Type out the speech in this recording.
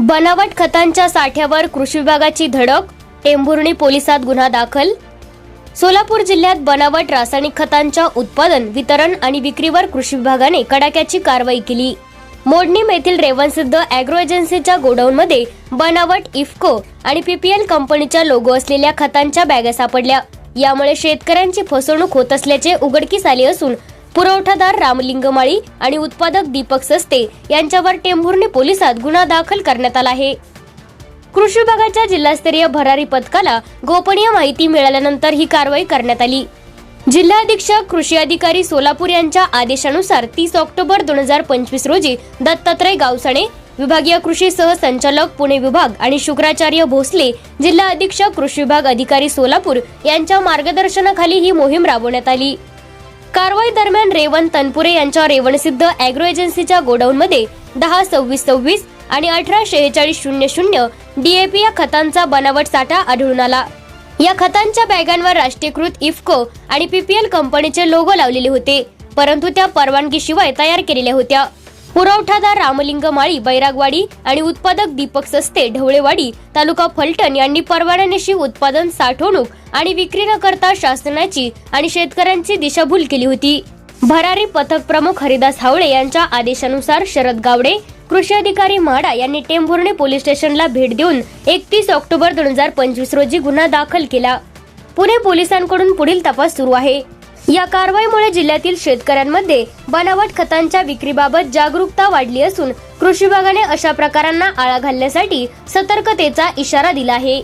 बनावट खतांच्या साठ्यावर कृषी विभागाची धडक टेंभुर्णी पोलिसात गुन्हा दाखल. सोलापूर जिल्ह्यात बनावट रासायनिक खतांच्या उत्पादन वितरण आणि विक्रीवर कृषी विभागाने कडाक्याची कारवाई केली. मोडणीम येथील रेवनसिद्ध अॅग्रो एजन्सीच्या गोडाऊनमध्ये बनावट इफ्को आणि पीपीएल कंपनीच्या लोगो असलेल्या खतांच्या बॅगा सापडल्या. यामुळे शेतकऱ्यांची फसवणूक होत असल्याचे उघडकीस आले असून पुरवठादार रामलिंग माळी आणि उत्पादक दीपक सस्ते यांच्यावर टेंभुर्णी पोलिसात गुन्हा दाखल करण्यात आला आहे. कृषी विभागाच्या जिल्हास्तरीय भरारी पथकाला गोपनीय माहिती मिळाल्यानंतर ही कारवाई करण्यात आली. जिल्हा अधीक्षक कृषी अधिकारी सोलापूर यांच्या आदेशानुसार तीस ऑक्टोबर दोन हजार पंचवीस रोजी दत्तात्रय गावसाणे विभागीय कृषी सहसंचालक पुणे विभाग आणि शुक्राचार्य भोसले जिल्हा अधीक्षक कृषी विभाग अधिकारी सोलापूर यांच्या मार्गदर्शनाखाली ही मोहीम राबवण्यात आली. कारवाई दरम्यान रेवण तनपुरे यांच्या रेवणसिद्ध अॅग्रो एजन्सीच्या गोडाऊनमध्ये दहा सव्वीस सव्वीस आणि अठरा शेहेचाळीस शून्य शून्य डीएपी या खतांचा बनावट साठा आढळून आला. या खतांच्या बॅगांवर राष्ट्रीयकृत इफ्को आणि पीपीएल कंपनीचे लोगो लावलेले होते परंतु त्या परवानगीशिवाय तयार केलेल्या होत्या. पुरवठादार रामलिंग माळी बैरागवाडी आणि उत्पादक दीपक सस्ते ढवळेवाडी तालुका फलटण यांनी परवान्यानिशी उत्पादन साठवणूक आणि विक्री न करता शासनाची आणि शेतकऱ्यांची दिशाभूल केली होती. भरारी पथक प्रमुख हरिदास हावळे यांच्या आदेशानुसार शरद गावडे कृषी अधिकारी म्हाडा यांनी टेंभुर्णे पोलीस स्टेशनला भेट देऊन एकतीस ऑक्टोबर दोन हजार पंचवीस रोजी गुन्हा दाखल केला. पुणे पोलिसांकडून पुढील तपास सुरू आहे. या कारवाईमुळे जिल्ह्यातील शेतकऱ्यांमध्ये बनावट खतांच्या विक्रीबाबत जागरूकता वाढली असून कृषी विभागाने अशा प्रकारांना आळा घालण्यासाठी सतर्कतेचा इशारा दिला आहे.